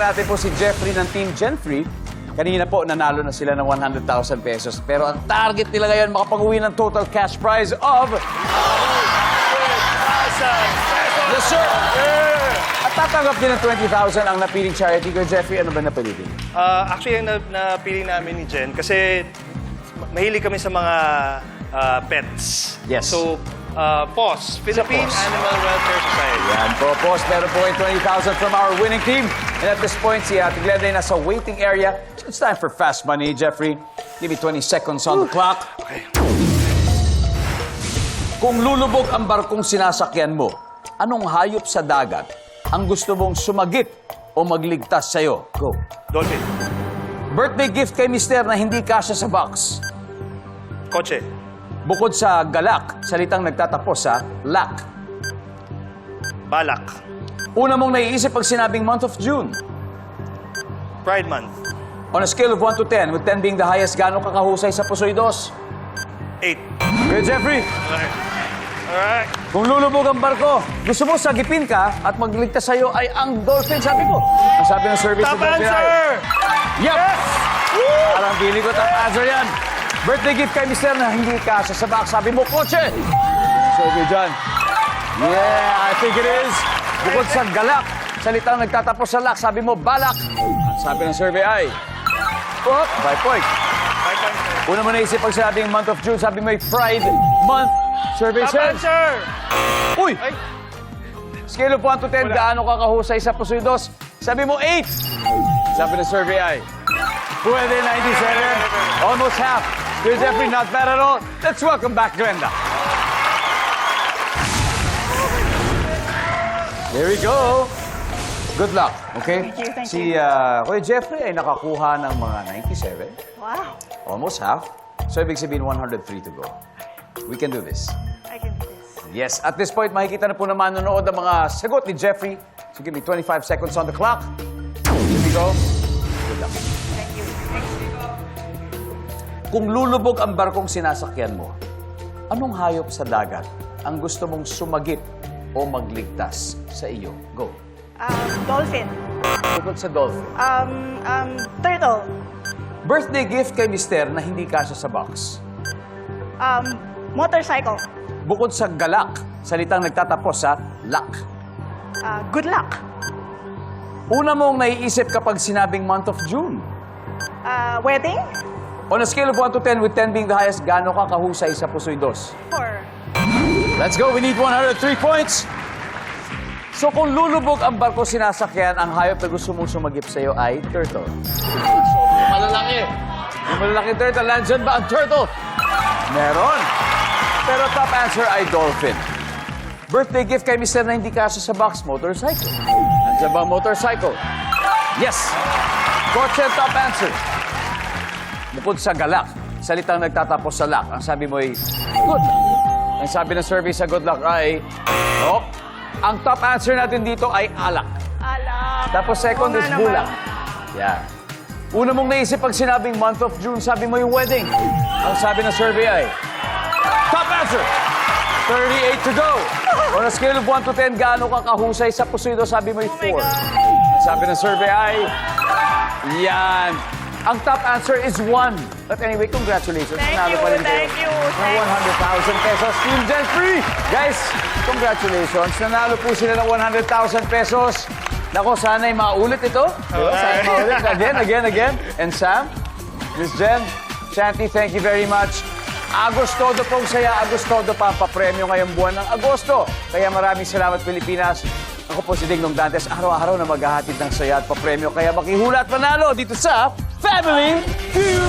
natin po si Jeffrey ng Team Gen 3. Kanina po, nanalo na sila ng 100,000 pesos. Pero ang target nila ngayon, makapag-uwi ng total cash prize of... Yes, sir! At tatanggap din ng 20,000 ang napiling charity ko. Jeffrey, ano ba napilitin? Ah, actually, yung na- napili namin ni Jen kasi mahilig kami sa mga ah, pets. Yes. So, uh, PAWS, Philippine PAWS. Animal Welfare Society. Yan po, boss. Meron po yung 20,000 from our winning team. And at this point, si Ate Glenda ay nasa waiting area. So it's time for fast money, Jeffrey. Give me 20 seconds on the clock. Okay. Kung lulubog ang barkong sinasakyan mo, anong hayop sa dagat ang gusto mong sumagip o magligtas sa'yo? Go. Dolphin. Birthday gift kay mister na hindi kasya sa box. Kotse. Bukod sa galak, salitang nagtatapos sa lak. Balak. Una mong naiisip pag sinabing month of June. Pride Month. On a scale of 1 to 10, with 10 being the highest, gaano ka kahusay sa pusoy dos? 8. Kuya Jeffrey, Alright. Alright. kung lulubog ang barko, gusto mo sagipin ka at magligtas sa'yo ay ang dolphin, sabi ko. Ang sabi ng service Top ng dolphin ay... answer! Yep! Parang pili ko top answer yan. Birthday gift kay mister na hindi kasya sa box. Sabi mo, kotse! So good, John. Yeah, I think it is. Bukod sa galak, salitang nagtatapos sa lak, sabi mo, balak. Ang sabi ng survey ay... Oh, by point. Una mo naisip pag sinabing month of June, sabi mo ay Pride Month. Survey Top says... answer! Uy! Ay, Scale of 1 to 10, Wala. gaano ka kahusay sa pusoy dos? Sabi mo 8. Sabi ng survey ay... Pwede 97. Almost half. Here's Jeffrey, not bad at all. Let's welcome back Glenda. There we go. Good luck, okay? Thank you, thank si uh, Kuya Jeffrey ay nakakuha ng mga 97. Wow, Almost half. So, ibig sabihin 103 to go. We can do this. I can do this. Yes, at this point, makikita na po na manonood ang mga sagot ni Jeffrey. So, give me 25 seconds on the clock. Here we go. Good luck. Thank you. Thank you. Kung lulubog ang barkong sinasakyan mo, anong hayop sa dagat ang gusto mong sumagip o magligtas sa iyo? Go. Um, dolphin. Bukod sa dolphin. Um, um, turtle. Birthday gift kay mister na hindi kasya sa box. Um, motorcycle. Bukod sa galak, salitang nagtatapos sa lak. Uh, good luck. Una mong naiisip kapag sinabing month of June. Uh, wedding. On a scale of 1 to 10, with 10 being the highest, gaano ka kahusay sa pusoy dos? Four. Let's go. We need 103 points. So kung lulubog ang barko sinasakyan, ang hayop na gusto mong sumagip sa'yo ay turtle. Malalaki. Yung malalaki turtle, nandyan ba ang turtle? Meron. Pero top answer ay dolphin. Birthday gift kay Mr. na hindi kasya sa box, motorcycle. Nandyan ba ang motorcycle? Yes. Kotse top answer. Bukod sa galak, salitang nagtatapos sa lak. Ang sabi mo ay, good. Ang sabi ng survey sa good luck ay, oh, ang top answer natin dito ay alak. Alak. Tapos second Oo is bulak. Yeah. Una mong naisip pag sinabing month of June, sabi mo yung wedding. Ang sabi ng survey ay, top answer! 38 to go. On a scale of 1 to 10, gaano ka kahusay sa pusido? Sabi mo yung 4. Oh my God. Ang sabi ng survey ay, yan. Ang top answer is 1. But anyway, congratulations. Thank Nanalo you, pa rin kayo thank you, ng thank 100,000 pesos. Team Gen Free! Guys, congratulations. Nanalo po sila ng 100,000 pesos. Nako, sana'y maulit ito. Diba? Sana maulit. Again, again, again. And Sam, Miss Jen, Shanty, thank you very much. Agostodo pong saya. Agostodo pa ang papremyo ngayong buwan ng Agosto. Kaya maraming salamat, Pilipinas. Ako po si Dingdong Dantes, araw-araw na maghahatid ng saya at papremyo. Kaya makihula at manalo dito sa family.